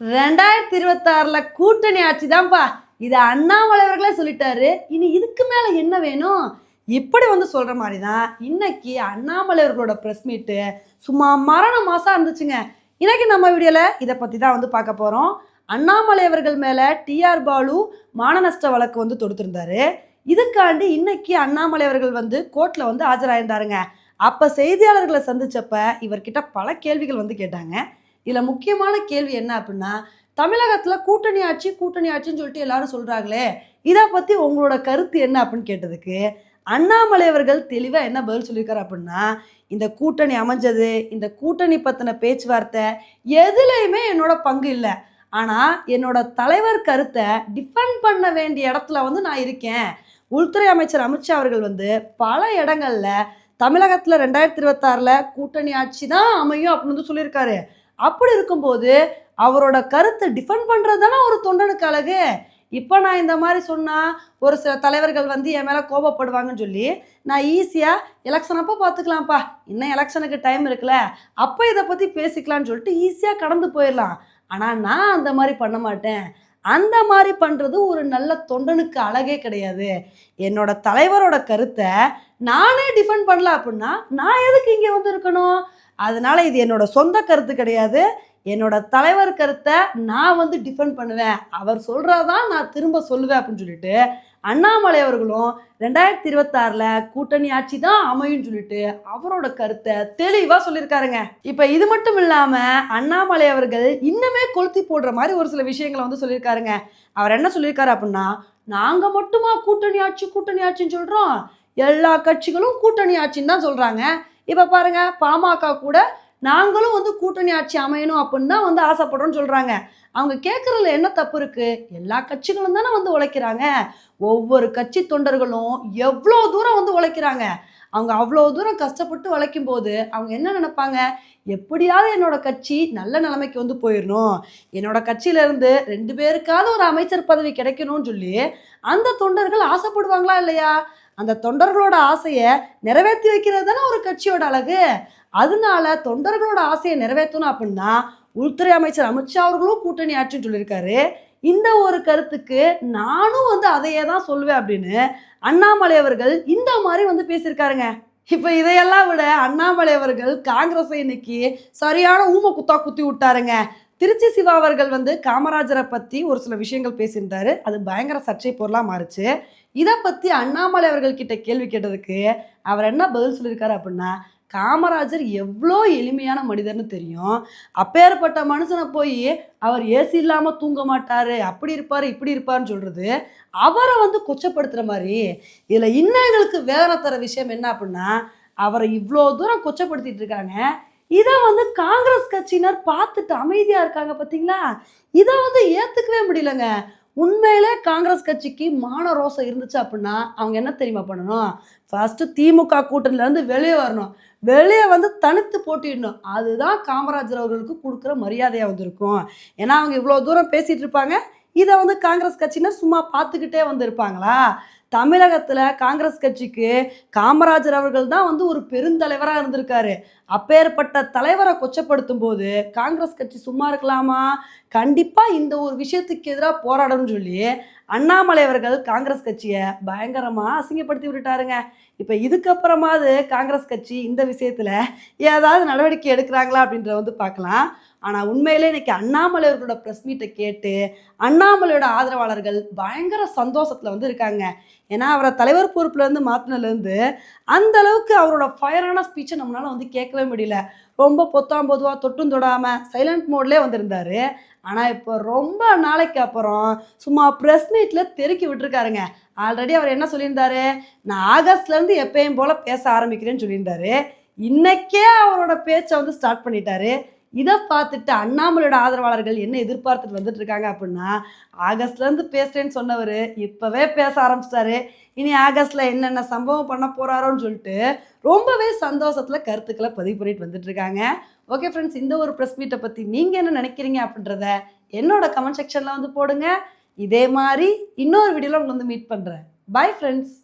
ரெண்டாயிரத்தி இருபத்தாறில் கூட்டணி ஆட்சி தான்ப்பா இது அண்ணாமலை அவர்களே சொல்லிட்டாரு. இனி இதுக்கு மேலே என்ன வேணும்? இப்படி வந்து சொல்கிற மாதிரி தான் இன்னைக்கு அண்ணாமலை அவர்களோட ப்ரெஸ் மீட்டு சும்மா மரண மாதம் இருந்துச்சுங்க. இன்னைக்கு நம்ம வீடியோவில் இதை பற்றி தான் வந்து பார்க்க போகிறோம் அண்ணாமலை அவர்கள் மேலே டிஆர் பாலு மானநஷ்ட வழக்கு வந்து தொடுத்திருந்தாரு. இதுக்காண்டி இன்னைக்கு அண்ணாமலை அவர்கள் வந்து கோர்ட்டில் வந்து ஆஜராயிருந்தாருங்க. அப்போ செய்தியாளர்களை சந்தித்தப்ப இவர்கிட்ட பல கேள்விகள் வந்து கேட்டாங்க. இதில் முக்கியமான கேள்வி என்ன அப்படின்னா தமிழகத்தில் கூட்டணி ஆட்சி கூட்டணி ஆட்சின்னு சொல்லிட்டு எல்லாரும் சொல்கிறாங்களே இதை பற்றி உங்களோட கருத்து என்ன அப்படின்னு கேட்டதுக்கு அண்ணாமலை அவர்கள் தெளிவாக என்ன பதில் சொல்லியிருக்காரு அப்படின்னா இந்த கூட்டணி அமைஞ்சது இந்த கூட்டணி பற்றின பேச்சுவார்த்தை எதுலேயுமே என்னோட பங்கு இல்லை. ஆனால் என்னோட தலைவர் கருத்தை டிஃபெண்ட் பண்ண வேண்டிய இடத்துல வந்து நான் இருக்கேன். உள்துறை அமைச்சர் அமித்ஷா அவர்கள் வந்து பல இடங்களில் தமிழகத்தில் ரெண்டாயிரத்தி இருபத்தாறில் கூட்டணி ஆட்சி தான் அமையும் அப்படின்னு வந்து சொல்லியிருக்காரு. அப்படி இருக்கும்போது அவரோட கருத்தை டிஃபெண்ட் பண்ணுறது தானே ஒரு தொண்டனுக்கு அழகு? இப்போ நான் இந்த மாதிரி சொன்னால் ஒரு சில தலைவர்கள் வந்து என் மேலே கோபப்படுவாங்கன்னு சொல்லி நான் ஈஸியாக எலெக்ஷன் அப்போ பார்த்துக்கலாம்ப்பா. இன்னும் எலெக்ஷனுக்கு டைம் இருக்குல்ல. அப்போ இதை பற்றி பேசிக்கலாம்னு சொல்லிட்டு ஈஸியாக கடந்து போயிடலாம். ஆனால் நான் அந்த மாதிரி பண்ண மாட்டேன். அந்த மாதிரி பண்ணுறது ஒரு நல்ல தொண்டனுக்கு அழகே கிடையாது. என்னோட தலைவரோட கருத்தை நானே டிஃபெண்ட் பண்ணல அப்படின்னா நான் எதுக்கு இங்கே வந்து இருக்கணும் அதனால இது என்னோட சொந்த கருத்து கிடையாது. என்னோட தலைவர் கருத்தை நான் வந்து டிஃபெண்ட் பண்ணுவேன். அவர் சொல்கிறதான் நான் திரும்ப சொல்லுவேன் அப்படின்னு சொல்லிட்டு அண்ணாமலை அவர்களும் ரெண்டாயிரத்தி இருபத்தாறில் கூட்டணி ஆட்சி தான் அமையும்னு சொல்லிட்டு அவரோட கருத்தை தெளிவாக சொல்லியிருக்காருங்க. இப்போ இது மட்டும் இல்லாமல் அண்ணாமலை அவர்கள் இன்னுமே கொளுத்தி போடுற மாதிரி ஒரு சில விஷயங்களை வந்து சொல்லியிருக்காருங்க. அவர் என்ன சொல்லியிருக்காரு அப்படின்னா நாங்கள் மட்டுமா கூட்டணி ஆட்சி கூட்டணி ஆட்சின்னு சொல்கிறோம் எல்லா கட்சிகளும் கூட்டணி ஆட்சின்னு தான் சொல்கிறாங்க இப்போ பாருங்கள் பாமக கூட நாங்களும் வந்து கூட்டணி ஆட்சி அமையணும் அப்படின்னு தான் வந்து ஆசைப்படுறோம்னு சொல்கிறாங்க அவங்க கேட்குறதுல என்ன தப்பு இருக்குது எல்லா கட்சிகளும் தானே வந்து உழைக்கிறாங்க. ஒவ்வொரு கட்சி தொண்டர்களும் எவ்வளோ தூரம் வந்து உழைக்கிறாங்க. அவங்க அவ்வளோ தூரம் கஷ்டப்பட்டு உழைக்கும் போது அவங்க என்ன நினைப்பாங்க? எப்படியாவது என்னோட கட்சி நல்ல நிலைமைக்கு வந்து போயிடணும். என்னோட கட்சியிலேருந்து ரெண்டு பேருக்காவது ஒரு அமைச்சர் பதவி கிடைக்கணும்னு சொல்லி அந்த தொண்டர்கள் ஆசைப்படுவாங்களா இல்லையா? அந்த தொண்டர்களோட ஆசையை நிறைவேற்றி வைக்கிறது தானே ஒரு கட்சியோட அழகு. அதனால தொண்டர்களோட ஆசையை நிறைவேற்றணும் அப்படின்னா உள்துறை அமைச்சர் அமித்ஷா அவர்களும் கூட்டணி ஆட்சின்னு சொல்லியிருக்காரு. இந்த ஒரு கருத்துக்கு நானும் வந்து அதையே தான் சொல்லுவேன் அப்படின்னு அண்ணாமலை அவர்கள் இந்த மாதிரி வந்து பேசியிருக்காருங்க. இப்போ இதையெல்லாம் விட அண்ணாமலை அவர்கள் காங்கிரஸை இன்னைக்கு சரியான ஊமை குத்தா குத்தி விட்டாருங்க. திருச்சி சிவா அவர்கள் வந்து காமராஜரை பற்றி ஒரு சில விஷயங்கள் பேசியிருந்தாரு. அது பயங்கர சர்ச்சை பொருளாக மாறுச்சு. இதை பற்றி அண்ணாமலை அவர்கள் கிட்ட கேள்வி கேட்டதுக்கு அவர் என்ன பதில் சொல்லியிருக்காரு அப்படின்னா காமராஜர் எவ்வளோ எளிமையான மனிதர்னு தெரியும். அப்பேற்பட்ட மனுஷனை போய் அவர் ஏசி இல்லாமல் தூங்க மாட்டார் அப்படி இருப்பார் இப்படி இருப்பார்னு சொல்கிறது அவரை வந்து கொச்சப்படுத்துகிற மாதிரி. இதில் இன்னும் எங்களுக்கு வேதனை தர விஷயம் என்ன அப்படின்னா அவரை இவ்வளோ தூரம் கொச்சப்படுத்திட்டு இருக்காங்க. இதை வந்து காங்கிரஸ் கட்சியினர் பார்த்துட்டு அமைதியாக இருக்காங்க பார்த்தீங்களா இதை வந்து ஏற்றுக்கவே முடியலங்க. உண்மையிலே காங்கிரஸ் கட்சிக்கு மான ரோசம் இருந்துச்சு அப்படின்னா அவங்க என்ன தெரியுமா பண்ணணும்? ஃபர்ஸ்ட்டு திமுக கூட்டணியிலேருந்து வெளியே வரணும். வெளியே வந்து தனித்து போட்டிடணும் அதுதான் காமராஜர் அவர்களுக்கு கொடுக்குற மரியாதையாக வந்திருக்கும். ஏன்னா அவங்க இவ்வளோ தூரம் பேசிகிட்டு இருப்பாங்க. இதை வந்து காங்கிரஸ் கட்சியினர் சும்மா பார்த்துக்கிட்டே வந்திருப்பாங்களா? தமிழகத்தில் காங்கிரஸ் கட்சிக்கு காமராஜர் அவர்கள் தான் வந்து ஒரு பெருந்தலைவராக இருந்திருக்காரு. அப்பேற்பட்ட தலைவரை கொச்சப்படுத்தும் போது காங்கிரஸ் கட்சி சும்மா இருக்கலாமா? கண்டிப்பாக இந்த ஒரு விஷயத்துக்கு எதிராக போராடணும்னு சொல்லி அண்ணாமலை அவர்கள் காங்கிரஸ் கட்சியை பயங்கரமாக அசிங்கப்படுத்தி விட்டுட்டாருங்க. இப்போ இதுக்கப்புறமாவது காங்கிரஸ் கட்சி இந்த விஷயத்தில் ஏதாவது நடவடிக்கை எடுக்கிறாங்களா அப்படின்றத வந்து பார்க்கலாம். ஆனால் உண்மையிலே இன்றைக்கி அண்ணாமலை அவர்களோட ப்ரெஸ் மீட்டை கேட்டு அண்ணாமலையோட ஆதரவாளர்கள் பயங்கர சந்தோஷத்தில் வந்து இருக்காங்க. ஏன்னா அவரை தலைவர் பொறுப்புலேருந்து மாற்றினதுலேருந்து அந்த அளவுக்கு அவரோட ஃபயரான ஸ்பீச்சை நம்மளால் வந்து கேட்கவே முடியல. ரொம்ப பொத்தாம் பொதுவாக தொட்டும் தொடாமல் சைலண்ட் மோட்லேயே வந்திருந்தாரு. ஆனால் இப்போ ரொம்ப நாளைக்கு அப்புறம் சும்மா ப்ரெஸ் மீட்டில் தெருக்கி விட்டுருக்காருங்க. ஆல்ரெடி அவர் என்ன சொல்லியிருந்தாரு? நான் ஆகஸ்ட்லேருந்து எப்பயும் போல் பேச ஆரம்பிக்கிறேன்னு சொல்லியிருந்தாரு. இன்னைக்கே அவரோட பேச்சை வந்து ஸ்டார்ட் பண்ணிட்டாரு. இதை பார்த்துட்டு அண்ணாமலையோட ஆதரவாளர்கள் என்ன எதிர்பார்த்துட்டு வந்துட்டு இருக்காங்க அப்படின்னா ஆகஸ்ட்லேருந்து பேசுகிறேன்னு சொன்னவர் இப்போவே பேச ஆரம்பிச்சிட்டாரு. இனி ஆகஸ்ட்டில் என்னென்ன சம்பவம் பண்ண போகிறாரோன்னு சொல்லிட்டு ரொம்பவே சந்தோஷத்தில் கருத்துக்களை பதிவு பண்ணிட்டு வந்துட்டு இருக்காங்க. ஓகே ஃப்ரெண்ட்ஸ் இந்த ஒரு ப்ரெஸ் மீட்டை பற்றி நீங்கள் என்ன நினைக்கிறீங்க அப்படின்றத என்னோட கமெண்ட் செக்ஷனில் வந்து போடுங்க. இதே மாதிரி இன்னொரு வீடியோவில் உங்களை வந்து மீட் பண்ணுறேன் பாய் ஃப்ரெண்ட்ஸ்